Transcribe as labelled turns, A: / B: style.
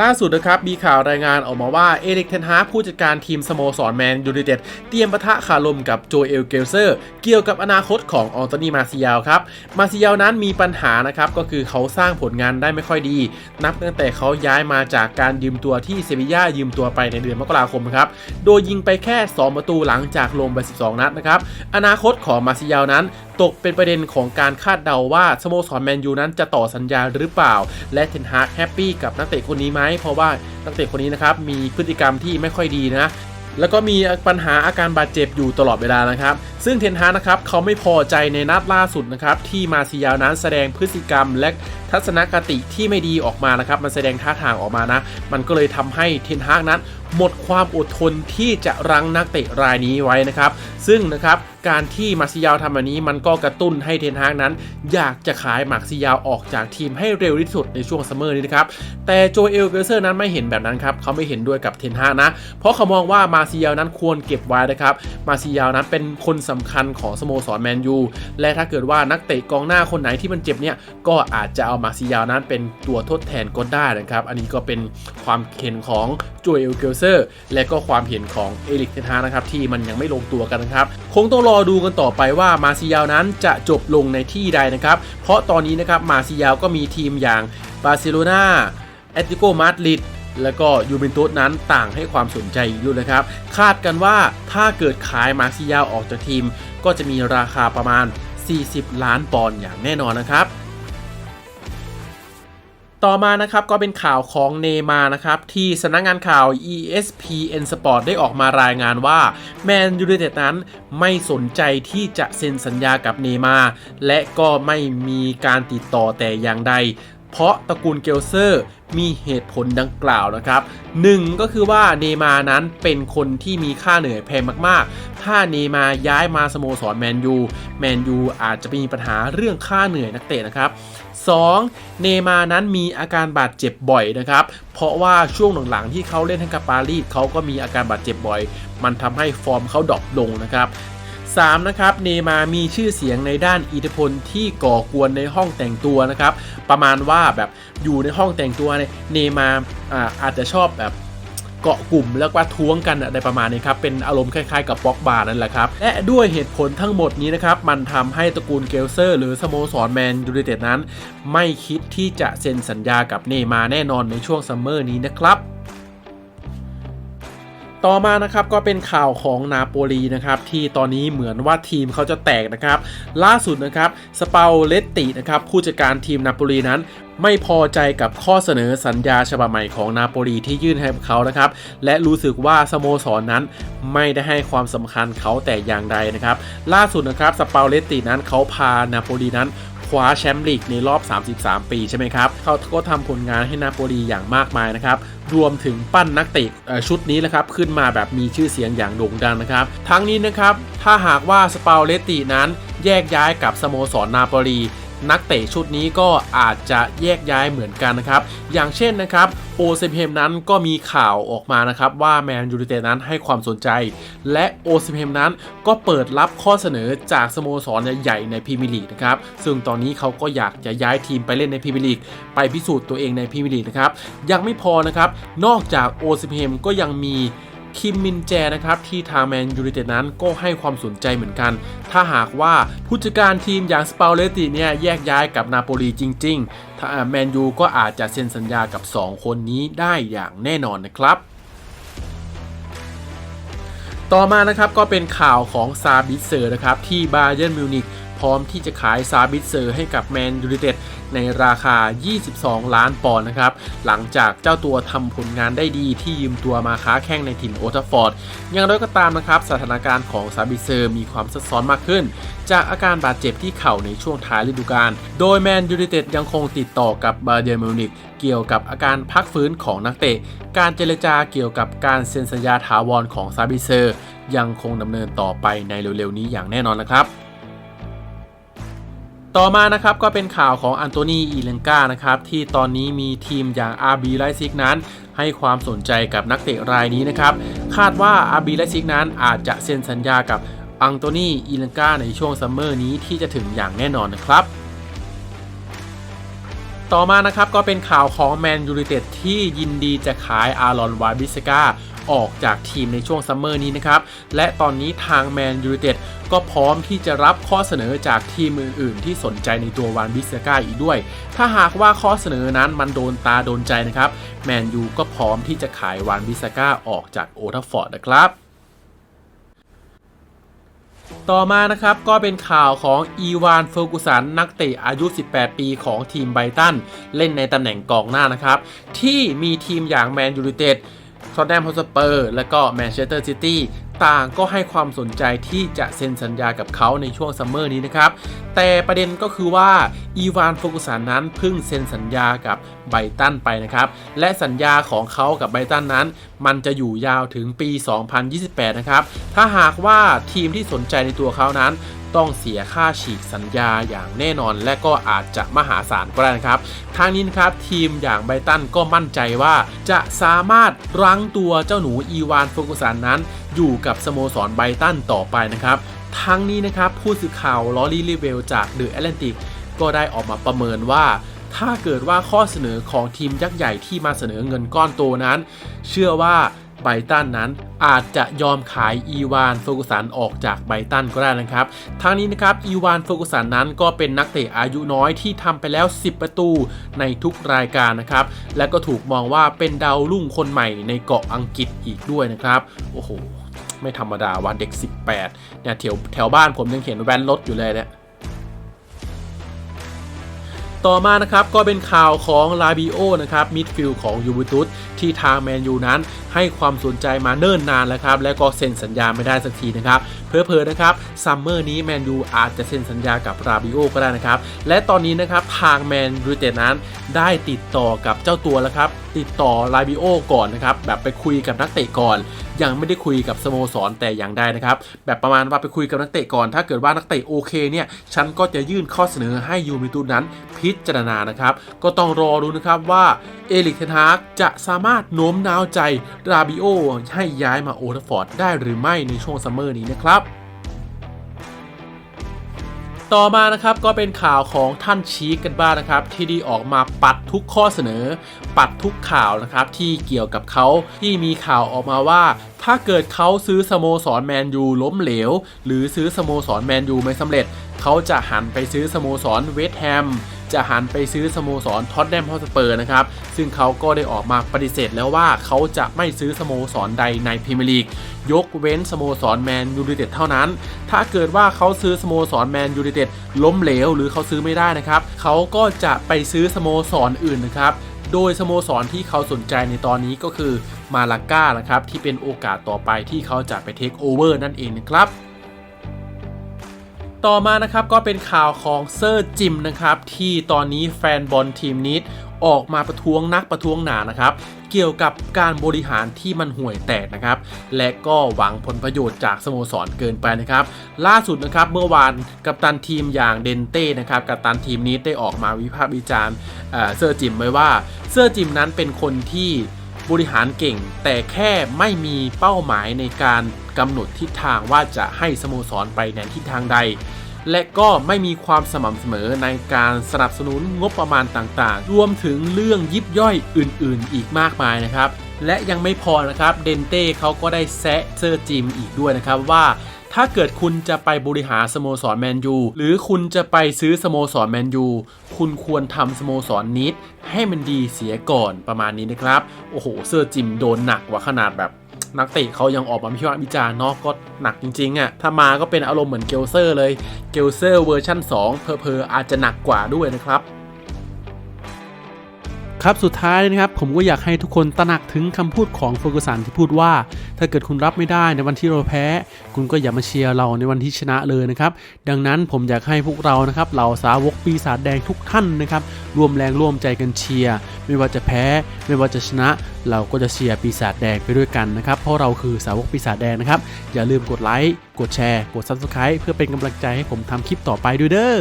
A: ล่าสุดนะครับ มีข่าวรายงานออกมาว่าเอริกเทนฮาผู้จัดการทีมสโมสรแมนยูไนเต็ดเตรียมปะทะขาลมกับโจเอลเกลเซอร์ เกี่ยวกับอนาคตของอองโตนีมาซิยาลครับ มาซิยาลนั้นมีปัญหานะครับ ก็คือเขาสร้างผลงานได้ไม่ค่อยดี นับตั้งแต่เขาย้ายมาจากการยืมตัวที่เซบีย่ายืมตัวไปในเดือนมกราคมครับ โดยยิงไปแค่ 2 ประตูหลังจากลงไป 12 นัดนะครับ อนาคตของมาซิยาลนั้นตกเป็นประเด็นของการคาดเดาว่าสโมสรแมนยูนั้นจะต่อสัญญาหรือเปล่า และเทนฮากแฮปปี้กับนักเตะคนนี้ไหมเพราะว่านักเตะคนนี้นะครับมีพฤติกรรมที่ไม่ค่อยดีนะ แล้วก็มีปัญหาอาการบาดเจ็บอยู่ตลอดเวลานะครับ ซึ่งเทนฮากนะครับเขาไม่พอใจในนัดล่าสุดนะครับที่มาซิยาวนั้นแสดงพฤติกรรมและทัศนคติที่ไม่ดีออกมานะครับ มันแสดงท่าทางออกมานะ มันก็เลยทำให้เทนฮากนั้น หมดความอดทนที่จะรั้งนักเตะรายนี้ไว้นะครับ ซึ่งนะครับการที่มาซิยาวทำแบบนี้มันก็กระตุ้นให้เทนฮากนั้น อยากจะขายมาซิยาวออกจากทีมให้เร็วที่สุดในช่วงซัมเมอร์นี้นะครับ แต่โจเอลเกรเซอร์นั้นไม่เห็นแบบนั้นครับ เขาไม่เห็นด้วยกับเทนฮากนะ เพราะเขามองว่ามาซิยาวนั้นควรเก็บไว้นะครับ มาซิยาวนั้นเป็นคนสำคัญของสโมสรแมนยูและถ้าเกิดว่านักเตะกองหน้าคนไหนที่มันเจ็บเนี่ยก็อาจจะเอามาซิยาวนั้นเป็นตัวทดแทนก็ได้นะครับ อันนี้ก็เป็นความเห็นของโจเอลเกอร์เซอร์และก็ความเห็นของเอริกเทนฮานะครับที่มันยังไม่ลงตัวกันนะครับ คงต้องรอดูกันต่อไปว่ามาซิยาวนั้นจะจบลงในที่ใดนะครับ เพราะตอนนี้นะครับมาซิยาวก็มีทีมอย่างบาร์เซโลนาแอตติโกมาดริด แล้วก็ยูเวนตุสนั้นต่างให้ความสนใจอยู่นะครับ คาดกันว่าถ้าเกิดขายมาซิยาออกจากทีม ก็จะมีราคาประมาณ 40 ล้านปอนด์อย่างแน่นอนนะครับต่อมานะครับก็เป็นข่าวของเนมานะครับที่สำนักงานข่าว ESPN Sport ได้ออกมารายงานว่าแมนยูไนเต็ดนั้นไม่สนใจที่จะเซ็นสัญญากับเนมาและก็ไม่มีการติดต่อแต่อย่างใด เพราะตระกูลเกลเซอร์มีเหตุผลดังกล่าวนะครับหนึ่งก็คือว่าเนมานั้นเป็นคนที่มีค่าเหนื่อยแพงมากๆ ถ้าเนมาย้ายมาสโมสรแมนยู แมนยูอาจจะมีปัญหาเรื่องค่าเหนื่อยนักเตะนะครับ 2. เนมานั้นมีอาการบาดเจ็บบ่อยนะครับ เพราะว่าช่วงหลังๆที่เขาเล่นให้กับปารีสเขาก็มีอาการบาดเจ็บบ่อย มันทำให้ฟอร์มเขาดรอปลงนะครับ 3. นะครับเนมามีชื่อเสียงในด้านอิทธิพลที่ก่อกวนในห้องแต่งตัวนะครับประมาณว่าแบบอยู่ในห้องแต่งตัวเนี่ยเนมาอาอาจจะชอบแบบเกาะกลุ่มแล้วก็ท้วงกันอะไรประมาณนี้ครับเป็นอารมณ์คล้ายๆกับป็อกบาร์นั่นแหละครับและด้วยเหตุผลทั้งหมดนี้นะครับมันทำให้ตระกูลเกลเซอร์หรือสโมสรแมนยูไนเต็ดนั้น ไม่คิดที่จะเซ็นสัญญากับเนมาแน่นอนในช่วงซัมเมอร์นี้นะครับ ต่อมานะครับก็เป็นข่าวของนาโปลีนะครับที่ตอนนี้เหมือนว่าทีมเขาจะแตกนะครับ ล่าสุดนะครับสเปาเลตตินะครับผู้จัดการทีมนาโปลีนั้นไม่พอใจกับข้อเสนอสัญญาฉบับใหม่ของนาโปลีที่ยื่นให้เขานะครับ และรู้สึกว่าสโมสรนนั้นไม่ได้ให้ความสำคัญเขาแต่อย่างใดนะครับ ล่าสุดนะครับสเปาเลตตินั้นเขาพานาโปลีนั้น คว้าแชมป์ลีกในรอบ 33 ปีใช่ไหมครับ เขาก็ทำผลงานให้นาโปลีอย่างมากมายนะครับ รวมถึงปั้นนักเตะชุดนี้นะครับ ขึ้นมาแบบมีชื่อเสียงอย่างโด่งดังนะครับ ทั้งนี้นะครับ ถ้าหากว่าสเปาเลตตินั้นแยกย้ายกับสโมสรนาโปลี นักเตะชุดนี้ก็อาจจะแยกย้ายเหมือนกันนะครับ อย่างเช่นนะครับโอเซเพมนั้นก็มีข่าวออกมานะครับว่าแมนยูไนเต็ดนั้นให้ความสนใจ และโอเซเพมนั้นก็เปิดรับข้อเสนอจากสโมสรใหญ่ในพรีเมียร์ลีกนะครับซึ่งตอนนี้เขาก็อยากจะย้ายทีมไปเล่นในพรีเมียร์ลีกไปพิสูจน์ตัวเองในพรีเมียร์ลีกนะครับยังไม่พอนะครับนอกจากโอเซเพมก็ยังมี คิมมินแจนะครับที่ทางแมนยูไนเต็ดนั้นก็ให้ความสนใจเหมือนกัน ถ้าหากว่าผู้จัดการทีมอย่างสเปาเลติเนี่ยแยกย้ายกับนาโปลีจริงๆถ้าแมนยูก็อาจจะเซ็นสัญญากับ 2 คนนี้ได้อย่างแน่นอนนะครับต่อมานะครับก็เป็นข่าวของซาบิเซอร์นะครับที่บาเยิร์นมิวนิก พร้อมที่จะขายซาบิเซอร์ให้กับแมนยูไนเต็ดในราคา 22 ล้านปอนด์นะครับ หลังจากเจ้าตัวทำผลงานได้ดีที่ยืมตัวมาค้าแข่งในถิ่นโอทัฟอร์ด อย่างไรก็ตามนะครับ สถานการณ์ของซาบิเซอร์มีความซับซ้อนมากขึ้น จากอาการบาดเจ็บที่เข่าในช่วงท้ายฤดูกาล โดยแมนยูไนเต็ดยังคงติดต่อกับบาเยิร์นมิวนิกเกี่ยวกับอาการพักฟื้นของนักเตะ การเจรจาเกี่ยวกับการเซ็นสัญญาถาวรของซาบิเซอร์ ยังคงดำเนินต่อไปในเร็วๆนี้อย่างแน่นอนนะครับ ต่อมานะครับก็เป็นข่าวของอันโตนีอีเลนกานะครับที่ตอนนี้มีทีมอย่างอาร์บีไลซิกนั้น ให้ความสนใจกับนักเตะรายนี้นะครับคาดว่าอาร์บีไลซิกนั้นอาจจะเซ็นสัญญากับอังโตนีอีเลนกาในช่วงซัมเมอร์นี้ที่จะถึงอย่างแน่นอนนะครับต่อมานะครับก็เป็นข่าวของแมนยู i นเต็ดที่ยินดีจะขายอารอนวาบิสกา ออกจากทีมในช่วงซัมเมอร์นี้นะครับ และตอนนี้ทางแมนยู i นเต็ดก็พร้อมที่จะรับข้อเสนอจากทีมอื่นๆ ที่สนใจในตัววานบิสกาอีกด้วย ถ้าหากว่าข้อเสนอนั้นมันโดนตาโดนใจนะครับ แมนยูก็พร้อมที่จะขายวานบิสกาออกจากโอทัฟฟอร์ดนะครับต่อมานะครับก็เป็นข่าวของอีวานเฟอร์กุสันนักเตะอายุ 18 ปีของทีมไบรตัน เล่นในตำแหน่งกองหน้านะครับ ที่มีทีมอย่างแมนยู i นเต็ด ทอตแนมฮอสเปอร์และก็แมนเชสเตอร์ซิตี้ต่างก็ให้ความสนใจที่จะเซ็นสัญญากับเขาในช่วงซัมเมอร์นี้นะครับ แต่ประเด็นก็คือว่าอีวานโฟกุสันนั้นเพิ่งเซ็นสัญญากับไบตันไปนะครับ และสัญญาของเขากับไบตันนั้น มันจะอยู่ยาวถึงปี 2028 นะครับ ถ้าหากว่าทีมที่สนใจในตัวเขานั้น ต้องเสียค่าฉีกสัญญาอย่างแน่นอน และก็อาจจะมหาศาลก็ได้นะครับทางนี้นะครับทีมอย่างไบตันก็มั่นใจว่าจะสามารถรั้งตัวเจ้าหนูอีวานโฟกุสันนั้น อยู่กับสโมสรไบตันต่อไปนะครับทั้งนี้นะครับผู้สื่อข่าวลอรี่ลิเวลจากเดอะแอตแลนติกก็ได้ออกมาประเมินว่า ถ้าเกิดว่าข้อเสนอของทีมยักษ์ใหญ่ที่มาเสนอเงินก้อนโตนั้น เชื่อว่า ไบตันนั้น อาจจะยอมขายอีวานเฟกุสันออกจากไบตันก็ได้นะครับทั้งนี้นะครับอีวานเฟกุสันนั้นก็เป็นนักเตะอายุน้อยที่ทำไปแล้ว 10 ประตูในทุกรายการนะครับและก็ถูกมองว่าเป็นดาวรุ่งคนใหม่ในเกาะอังกฤษอีกด้วยนะครับโอ้โหไม่ธรรมดาว่าเด็ก 18เนี่ยแถวแถวบ้านผมยังเห็นแวนรถอยู่เลยเนี่ย ต่อมานะครับก็เป็นข่าวของลาบิโอนะครับมิดฟิลด์ของยูเวนตุสที่ทางแมนยูนั้นให้ความสนใจมาเนิ่นนานแล้วครับและก็เซ็นสัญญาไม่ได้สักทีนะครับเพอเพอๆนะครับซัมเมอร์นี้แมนยูอาจจะเซ็นสัญญากับลาบิโอก็ได้นะครับและตอนนี้นะครับทางแมนยูเต็ดนั้นได้ติดต่อกับเจ้าตัวแล้วครับติดต่อลาบิโอก่อนนะครับแบบไปคุยกับนักเตะก่อน ยังไม่ได้คุยกับสโมสรแต่อย่างใดนะครับแบบประมาณว่าไปคุยกับนักเตะก่อน ถ้าเกิดว่านักเตะโอเคเนี่ยฉันก็จะยื่นข้อเสนอให้ยูเวนตุนั้นพิจารณานะครับ ก็ต้องรอดูนะครับว่าเอลิกเทนฮากจะสามารถโน้มน้าวใจราบิโอให้ย้ายมาโอทัฟฟอร์ดได้หรือไม่ในช่วงซัมเมอร์นี้นะครับต่อมานะครับก็เป็นข่าวของท่านชีคกันบ้างนะครับ ที่ได้ออกมาปัดทุกข้อเสนอ ปัดทุกข่าวนะครับที่เกี่ยวกับเขาที่มีข่าวออกมาว่า ถ้าเกิดเขาซื้อสโมสรแมนยูล้มเหลว หรือซื้อสโมสรแมนยูไม่สำเร็จ เขาจะหันไปซื้อสโมสรเวสต์แฮม จะหันไปซื้อสโมสรท็อตแนมฮอสเปอร์นะครับ ซึ่งเขาก็ได้ออกมาปฏิเสธแล้วว่าเขาจะไม่ซื้อสโมสรใดในพรีเมียร์ลีกยกเว้นสโมสรแมนยูไนเต็ดเท่านั้น ถ้าเกิดว่าเขาซื้อสโมสรแมนยูไนเต็ดล้มเหลวหรือเขาซื้อไม่ได้นะครับ เขาก็จะไปซื้อสโมสรอื่นนะครับโดยสโมสรที่เขาสนใจในตอนนี้ก็คือมาลาก้านะครับที่เป็นโอกาสต่อไปที่เขาจะไปเทคโอเวอร์นั่นเองนะครับ ต่อมานะครับก็เป็นข่าวของเซอร์จิมนะครับที่ตอนนี้แฟนบอลทีมนี้ออกมาประท้วงนักประท้วงหนานะครับ เกี่ยวกับการบริหารที่มันห่วยแตกนะครับ และก็หวังผลประโยชน์จากสโมสรเกินไปนะครับ ล่าสุดนะครับเมื่อวานกัปตันทีมอย่างเดนเต้นะครับกัปตันทีมนี้ได้ออกมาวิพากษ์วิจารณ์เอ่อเซอร์จิมไว้ว่าเซอร์จิมนั้นเป็นคนที่บริหารเก่ง แต่แค่ไม่มีเป้าหมายในการ กำหนดทิศทางว่าจะให้สโมสรไปในทิศทางใด และก็ไม่มีความสม่ำเสมอในการสนับสนุนงบประมาณต่างๆ รวมถึงเรื่องยิบย่อยอื่นๆ อีกมากมายนะครับ และยังไม่พอนะครับเดนเต้เขาก็ได้แซะเซอร์จิมอีกด้วยนะครับว่าถ้าเกิดคุณจะไปบริหารสโมสรแมนยูหรือคุณจะไปซื้อสโมสรแมนยูคุณควรทำสโมสรนิดให้มันดีเสียก่อนประมาณนี้นะครับ โอ้โห เซอร์จิมโดนหนักกว่าขนาดแบบ นักเตะเขายังออกมาพิพากษ์วิจารณ์เนาะก็หนักจริงๆอะ่ะถ้ามาก็เป็นอารมณ์เหมือนเกลเซอร์เลยเกลเซอร์เวอร์ชั่น2เพอเพออาจจะหนักกว่าด้วยนะครับ ครับสุดท้ายนะครับผมก็อยากให้ทุกคนตระหนักถึงคำพูดของเฟอร์กูสันที่พูดว่า ถ้าเกิดคุณรับไม่ได้ในวันที่เราแพ้ คุณก็อย่ามาเชียร์เราในวันที่ชนะเลยนะครับดังนั้นผมอยากให้พวกเรานะครับเหล่าสาวกปีศาจแดงทุกท่านนะครับร่วมแรงร่วมใจกันเชียร์ไม่ว่าจะแพ้ ไม่ว่าจะชนะ เราก็จะเชียร์ปีศาจแดงไปด้วยกันนะครับเพราะเราคือสาวกปีศาจแดงนะครับอย่าลืมกดไลค์กดแชร์ กด Subscribe เพื่อเป็นกำลังใจให้ผมทำคลิปต่อไปด้วยเด้อ